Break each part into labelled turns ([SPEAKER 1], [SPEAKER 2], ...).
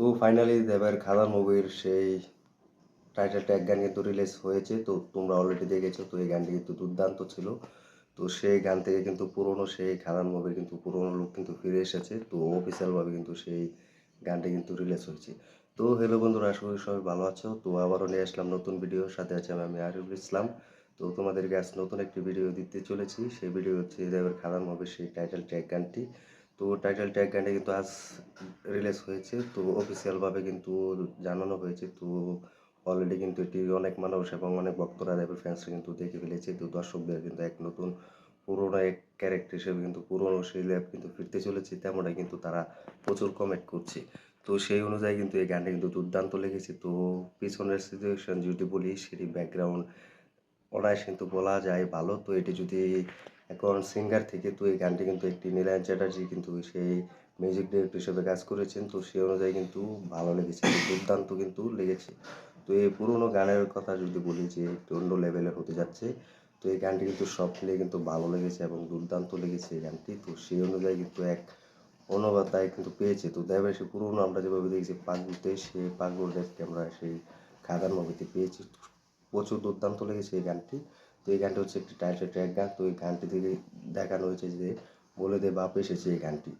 [SPEAKER 1] তো ফাইনালি দেবের খাদান মুভির সেই টাইটেলটা এক গান কিন্তু রিলিজ হয়েছে। তো তোমরা অলরেডি দেখেছ, তো এই গানটি কিন্তু দুর্দান্ত ছিল। তো সেই গান থেকে কিন্তু পুরনো সেই খাদান মুভির কিন্তু পুরনো লুক কিন্তু ফিরে এসেছে। তো অফিসিয়ালভাবে কিন্তু সেই গানটি কিন্তু রিলিজ হয়েছে। তো হ্যালো বন্ধুরা, আশা করি সবাই ভালো আছো। তো আবারও নিয়ে আসলাম নতুন ভিডিও সাথে আছে আমি আরিফুল ইসলাম। তো তোমাদেরকে আজ নতুন একটি ভিডিও দিতে চলেছি। সেই ভিডিও হচ্ছে দেবের খাদান মুভির সেই টাইটেল ট্র্যাক গানটি। তো টাইটেল ট্র্যাক গানটি কিন্তু আজ রিলিজ হয়েছে, তো অফিসিয়ালভাবে কিন্তু জানানো হয়েছে, তো অলরেডি কিন্তু এটি অনেক মানুষ এবং অনেক ভক্তরা দেবের ফ্যান্সরা কিন্তু দেখে ফেলেছে, তো দর্শকদের কিন্তু এক নতুন পুরোনো এক ক্যারেক্টার হিসেবে কিন্তু পুরোনো সেই ল্যাব কিন্তু ফিরতে চলেছে, তেমনটাই কিন্তু তারা প্রচুর কমেন্ট করছে। তো সেই অনুযায়ী কিন্তু এই গানটা কিন্তু দুর্দান্ত লেগেছে, তো পিছনের সিচুয়েশন যদি বলি, সেটি ব্যাকগ্রাউন্ড অনায়াস কিন্তু বলা যায় ভালো, তো এটি যদি এখন সিঙ্গার থেকে তো এই গানটি কিন্তু একটি নীলায়ন চ্যাটার্জি কিন্তু সেই মিউজিক ডিরেক্টর হিসেবে কাজ করেছেন, তো সেই অনুযায়ী কিন্তু ভালো লেগেছে দুর্দান্ত কিন্তু লেগেছে। তো এই পুরোনো গানের কথা যদি বলি যে একটু অন্য লেভেলের হতে যাচ্ছে, তো এই গানটি কিন্তু সব মিলিয়ে কিন্তু ভালো লেগেছে এবং দুর্দান্ত লেগেছে এই গানটি, তো সেই অনুযায়ী কিন্তু এক অনুবাদায় কিন্তু পেয়েছে। তো দেবের সে পুরোনো আমরা যেভাবে দেখেছি পাকগুতে সে পাকগুর দেখতে আমরা সেই খাদার মুভিতে পেয়েছি। প্রচুর দুর্দান্ত লেগেছে এই গানটি। তো এই গানটি হচ্ছে একটি টাইটেল ট্র্যাক গান। তো এই গানটি থেকে দেখানো হয়েছে যে বলে দে বাপ এসেছে এই গানটি।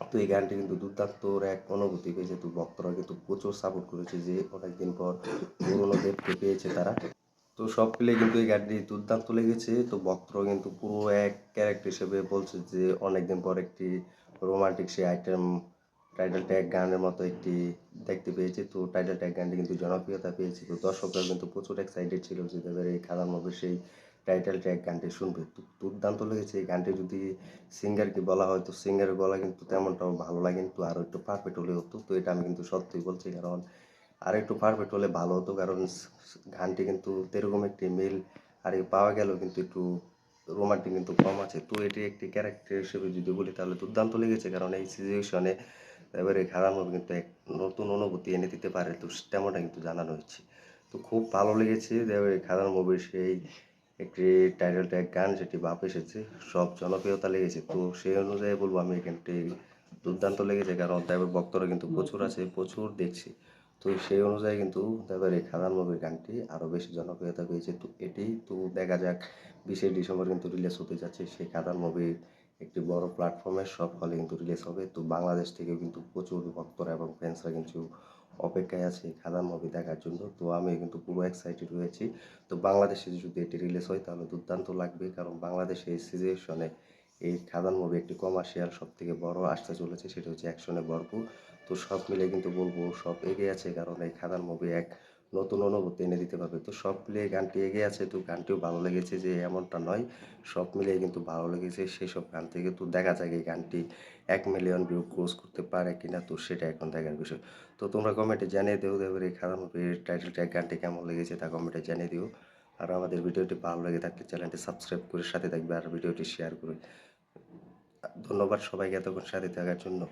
[SPEAKER 1] তো এই গানটি কিন্তু দুর্দান্ত এক অনুভূতি পেয়েছে। তো ভক্তরা কিন্তু প্রচুর সাপোর্ট করেছে যে অনেকদিন পর পুরোনো দেবকে পেয়েছে তারা। তো সব মিলে কিন্তু এই গানটি দুর্দান্ত লেগেছে। তো ভক্তরা কিন্তু পুরো এক ক্যারেক্টার হিসেবে বলছে যে অনেকদিন পর একটি রোমান্টিক সেই আইটেম টাইটেল ট্যাগ গানের মতো একটি দেখতে পেয়েছি। তো টাইটেল ট্যাগ গানটি কিন্তু জনপ্রিয়তা পেয়েছে। তো দর্শকরা কিন্তু প্রচুর এক্সাইটেড ছিল যে তাদের এই খাদান মুভির সেই টাইটেল ট্র্যাক গানটি শুনবে। দুর্দান্ত লেগেছে এই গানটি। যদি সিঙ্গারকে বলা হয়, তো সিঙ্গারের গলা কিন্তু তেমনটাও ভালো লাগে কিন্তু আরও একটু পারফেক্ট হলে হতো। তো এটা আমি কিন্তু সত্যিই বলছি, কারণ আর একটু পারফেক্ট হলে ভালো হতো। কারণ গানটি কিন্তু এরকম একটি মিল আর পাওয়া গেল কিন্তু একটু রোমান্টিক কিন্তু কম আছে। তো এটি একটি ক্যারেক্টার হিসেবে যদি বলি, তাহলে দুর্দান্ত লেগেছে। কারণ এই সিচুয়েশনে এবারে খারাপ হবে কিন্তু এক নতুন অনুভূতি এনে দিতে পারে, তো তেমনটা কিন্তু জানানো হচ্ছে তো খুব ভালো লেগেছে এবারে খারাপ মুভির সেই একটি টাইটেল ট্যাগ গান যেটি বাপ এসেছে, সব জনপ্রিয়তা লেগেছে। তো সেই অনুযায়ী বলব আমি এখানটি দুর্দান্ত লেগেছে, কারণ দেবের ভক্তরা কিন্তু প্রচুর আছে, প্রচুর দেখছি। তো সেই অনুযায়ী কিন্তু দেবের এই খাদান মুভির গানটি আরও বেশি জনপ্রিয়তা পেয়েছে। তো এটি তো দেখা যাক বিশে ডিসেম্বর কিন্তু রিলিজ হতে যাচ্ছে, সেই খাদান মুভির একটি বড় প্ল্যাটফর্মে সব হলে কিন্তু রিলিজ হবে। তো বাংলাদেশ থেকে কিন্তু প্রচুর ভক্তরা এবং ফ্যান্সরা কিন্তু অপেক্ষায় আছে খাদান মুভি দেখার জন্য। তো আমি কিন্তু পুরো এক্সাইটেড রয়েছি তো বাংলাদেশে যদি এটি রিলিজ হয়, তাহলে দুর্দান্ত লাগবে। কারণ বাংলাদেশে এই সিচুয়েশনে এই খাদান মুভি একটি কমার্শিয়াল সব থেকে বড় আসতে চলেছে, সেটা হচ্ছে অ্যাকশনে ভরপুর। তো সব মিলে কিন্তু বলব সব এগিয়ে আছে, কারণ এই খাদান মুভি এক নতুন অনুভূতি এনে দিতে পারবে। তো সব মিলিয়ে গানটি এগিয়ে আছে, তো গানটিও ভালো লেগেছে যে এমনটা নয়, সব মিলিয়ে কিন্তু ভালো লেগেছে সেসব গান থেকে। তো দেখা যায় এই গানটি এক মিলিয়ন ভিউ ক্রোজ করতে পারে কিনা, তো সেটা এখন দেখার বিষয়। তো তোমরা কমেন্টে জানিয়ে দিও দেবের এই মুভির টাইটেল ট্যাগ গানটি কেমন লেগেছে তা কমেন্টে জানিয়ে দিও। আর আমাদের ভিডিওটি ভালো লেগে থাকলে চ্যানেলটি সাবস্ক্রাইব করে সাথে থাকবে আর ভিডিওটি শেয়ার করে। ধন্যবাদ সবাইকে এতক্ষণ সাথে থাকার জন্য।